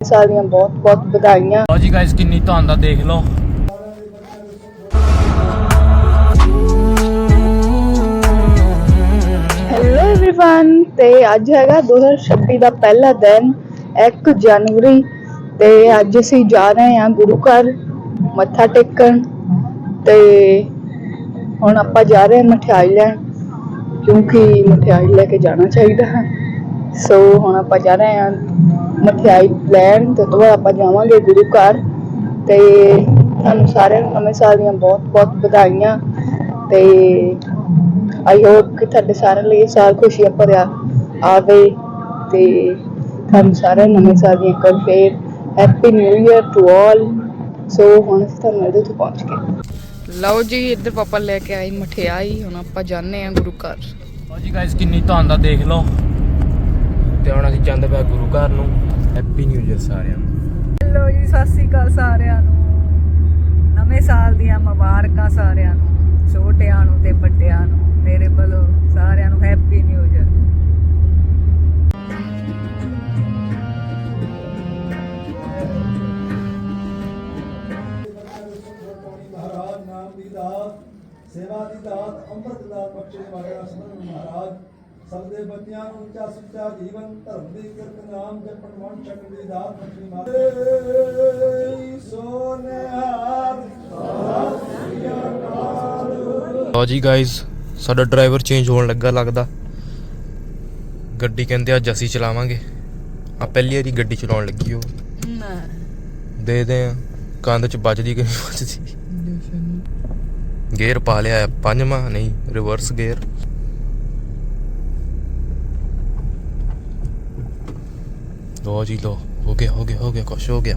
ਸਾਲ ਦੀਆਂ ਬਹੁਤ ਬਹੁਤ ਵਧਾਈਆਂ ਲਓ ਜੀ ਗਾਇਸ ਕਿੰਨੀ ਧੁੰਦ ਆ ਦੇਖ ਲਓ ਹੈਲੋ एवरीवन ਤੇ ਅੱਜ ਹੈਗਾ 2026 ਦਾ ਪਹਿਲਾ ਦਿਨ 1 ਜਨਵਰੀ ਤੇ ਅੱਜ ਅਸੀਂ ਜਾ ਰਹੇ ਹਾਂ ਗੁਰੂ ਘਰ ਮੱਥਾ ਟੇਕਣ ਤੇ ਹੁਣ ਆਪਾਂ ਜਾ ਰਹੇ ਹਾਂ ਮਠਿਆਈ ਲੈਣ ਕਿਉਂਕਿ ਮਠਿਆਈ ਲੈ ਕੇ ਜਾਣਾ ਚਾਹੀਦਾ ਹੈ ਸੋ ਹੁਣ ਆਪਾਂ ਜਾ ਰਹੇ ਹਾਂ ਮਠਿਆਈ ਲੈਣ ਤੇ ਤੋਂ ਆਪਾਂ ਜਾਵਾਂਗੇ ਗੁਰੂ ਘਰ ਤੇ ਤੁਹਾਨੂੰ ਸਾਰਿਆਂ ਨੂੰ ਨਵੇਂ ਸਾਲ ਦੀਆਂ ਬਹੁਤ ਬਹੁਤ ਵਧਾਈਆਂ ਤੇ ਆਈ ਹੋਪ ਕਿ ਤੁਹਾਡੇ ਸਾਰਿਆਂ ਲਈ ਇਹ ਸਾਲ ਖੁਸ਼ੀਆਂ ਭਰਿਆ ਆਵੇ ਤੇ ਤੁਹਾਨੂੰ ਸਾਰਿਆਂ ਨੂੰ ਨਵੇਂ ਸਾਲ ਦੀਆਂ ਇੱਕ ਵਾਰ ਫੇਰ happy new year to all so ਹੁਣ ਅਸੀਂ ਤੁਹਾਨੂੰ ਮਿਲਦੇ ਉੱਥੇ ਪਹੁੰਚ ਕੇ। ਲਓ ਜੀ ਇੱਧਰ ਪਾਪਾ ਲੈ ਕੇ ਆਈ ਮਠਿਆਈ ਹੁਣ ਆਪਾਂ ਜਾਣੇ ਆ ਗੁਰੂ ਘਰ। ਲਓ ਜੀ ਗਾਇਸ ਕਿੰਨੀ ਧੁੰਦ ਆ ਦੇਖ ਲਓ। ਤੇ ਹੁਣ ਅਸੀਂ ਜਾਂਦੇ ਪਏ ਗੁਰੂ ਘਰ ਨੂੰ। ਹੈਪੀ ਨਿਊ ਇਅਰ ਸਾਰਿਆਂ ਨੂੰ। ਹੈਲੋ ਜੀ ਸਤਿ ਸ੍ਰੀ ਅਕਾਲ ਸਾਰਿਆਂ ਨੂੰ। ਨਵੇਂ ਸਾਲ ਦੀਆਂ ਮੁਬਾਰਕਾਂ ਸਾਰਿਆਂ ਨੂੰ ਛੋਟਿਆਂ ਨੂੰ ਤੇ ਵੱਡਿਆਂ ਨੂੰ। ਮੇਰੇ ਵੱਲੋਂ ਸਾਰਿਆਂ ਨੂੰ ਹੈਪੀ ਨਿਊ ਇਅਰ ਮਹਾਰਾਜ ਨਾਮ ਦੀ ਦਾਤ ਸੇਵਾ ਦੀ ਦਾਤ ਅੰਮ੍ਰਿਤ ਦਾਤ ਬਖਸ਼ੇ ਵਾਲੇ ਅਸਮਨ ਮਹਾਰਾਜ। ਸਭ ਦੇ ਬੱਚਿਆਂ ਨੂੰ ਉੱਚਾ ਸੁੱਚਾ ਜੀਵਨ ਧਰਮ ਦੀ ਕਿਰਤ ਨਾਮ ਜਪਣ ਵੰਡ ਛਕਣ ਦੀ ਦਾਤ ਬਖਸ਼ੀ ਮਾਤੇ। ਲਓ ਜੀ ਗਾਇਸ ਸਾਡਾ ਡਰਾਈਵਰ ਚੇਂਜ ਹੋਣ ਲੱਗਾ ਲੱਗਦਾ। ਗੱਡੀ ਕਹਿੰਦੇ ਅੱਜ ਅਸੀਂ ਚਲਾਵਾਂਗੇ। ਆ ਪਹਿਲੀ ਵਾਰੀ ਗੱਡੀ ਚਲਾਉਣ ਲੱਗੀ ਉਹ। ਦੇ ਦੇ ਆ ਕੰਧ ਚ ਵੱਜਦੀ ਕਿ ਨਹੀਂ ਵੱਜਦੀ? ਗੇਅਰ ਪਾ ਲਿਆ ਹੈ, ਪੰਜਵਾਂ ਨਹੀਂ ਰਿਵਰਸ ਗੇਅਰ ਲੋ ਜੀ ਲੋ ਹੋ ਗਿਆ ਹੋ ਗਿਆ ਹੋ ਗਿਆ ਕੁਛ ਹੋ ਗਿਆ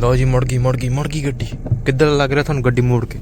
ਲੋ ਜੀ ਮੁੜ ਗਈ ਮੁੜ ਗਈ ਮੁੜ ਗਈ ਗੱਡੀ ਕਿੱਧਰ ਲੱਗ ਰਿਹਾ ਤੁਹਾਨੂੰ ਗੱਡੀ ਮੋੜ ਕੇ